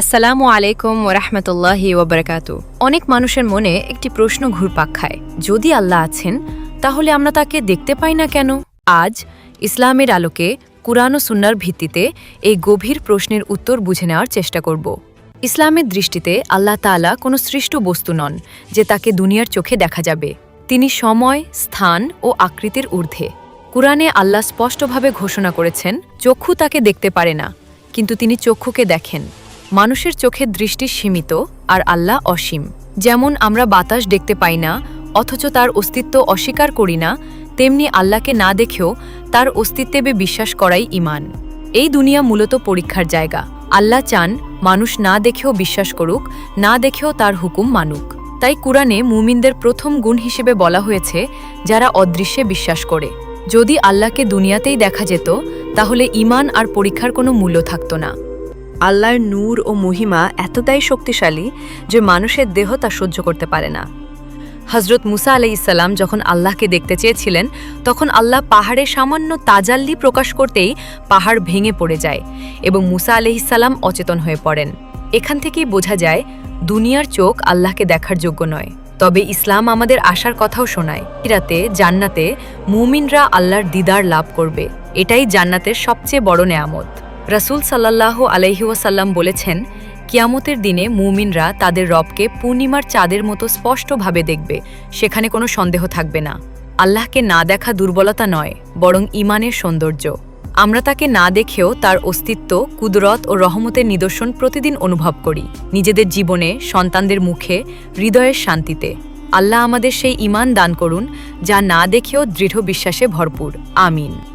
আসসালামু আলাইকুম ওরহমতুল্লাহি ওবরাকাতু অনেক মানুষের মনে একটি প্রশ্ন ঘুরপাক খায়, যদি আল্লাহ আছেন, তাহলে আমরা তাকে দেখতে পাই না কেন? আজ ইসলামের আলোকে কুরআন ও সুন্নার ভিত্তিতে এই গভীর প্রশ্নের উত্তর বুঝে নেওয়ার চেষ্টা করব। ইসলামের দৃষ্টিতে আল্লাহ তাআলা কোনো সৃষ্ট বস্তু নন যে তাকে দুনিয়ার চোখে দেখা যাবে। তিনি সময়, স্থান ও আকৃতির ঊর্ধ্বে। কুরআনে আল্লাহ স্পষ্টভাবে ঘোষণা করেছেন, চক্ষু তাকে দেখতে পারে না, কিন্তু তিনি চক্ষুকে দেখেন। মানুষের চোখের দৃষ্টি সীমিত আর আল্লাহ অসীম। যেমন আমরা বাতাস দেখতে পাই না, অথচ তার অস্তিত্ব অস্বীকার করি না, তেমনি আল্লাহকে না দেখেও তার অস্তিত্বে বিশ্বাস করাই ইমান এই দুনিয়া মূলত পরীক্ষার জায়গা। আল্লাহ চান মানুষ না দেখেও বিশ্বাস করুক, না দেখেও তার হুকুম মানুক। তাই কুরআনে মুমিনদের প্রথম গুণ হিসেবে বলা হয়েছে, যারা অদৃশ্যে বিশ্বাস করে। যদি আল্লাহকে দুনিয়াতেই দেখা যেত, তাহলে ইমান আর পরীক্ষার কোনো মূল্য থাকত না। আল্লাহর নূর ও মহিমা এতটাই শক্তিশালী যে মানুষের দেহ তা সহ্য করতে পারে না। হজরত মুসা আলাইসাল্লাম যখন আল্লাহকে দেখতে চেয়েছিলেন, তখন আল্লাহ পাহাড়ে সামান্য তাজাল্লি প্রকাশ করতেই পাহাড় ভেঙে পড়ে যায় এবং মুসা আলহিসাল্লাম অচেতন হয়ে পড়েন। এখান থেকেই বোঝা যায়, দুনিয়ার চোখ আল্লাহকে দেখার যোগ্য নয়। তবে ইসলাম আমাদের আশার কথাও শোনায় ইরাতে জান্নাতে মুমিনরা আল্লাহর দিদার লাভ করবে। এটাই জান্নাতের সবচেয়ে বড় নেয়ামত। রাসূল সাল্লাহ আলাইহুয়াসাল্লাম বলেছেন, কিয়ামতের দিনে মুমিনরা তাদের রবকে পূর্ণিমার চাঁদের মতো স্পষ্টভাবে দেখবে, সেখানে কোনো সন্দেহ থাকবে না। আল্লাহকে না দেখা দুর্বলতা নয়, বরং ইমানের সৌন্দর্য। আমরা তাকে না দেখেও তার অস্তিত্ব, কুদরত ও রহমতের নিদর্শন প্রতিদিন অনুভব করি, নিজেদের জীবনে, সন্তানদের মুখে, হৃদয়ের শান্তিতে। আল্লাহ আমাদের সেই ইমান দান করুন, যা না দেখেও দৃঢ় বিশ্বাসে ভরপুর। আমিন।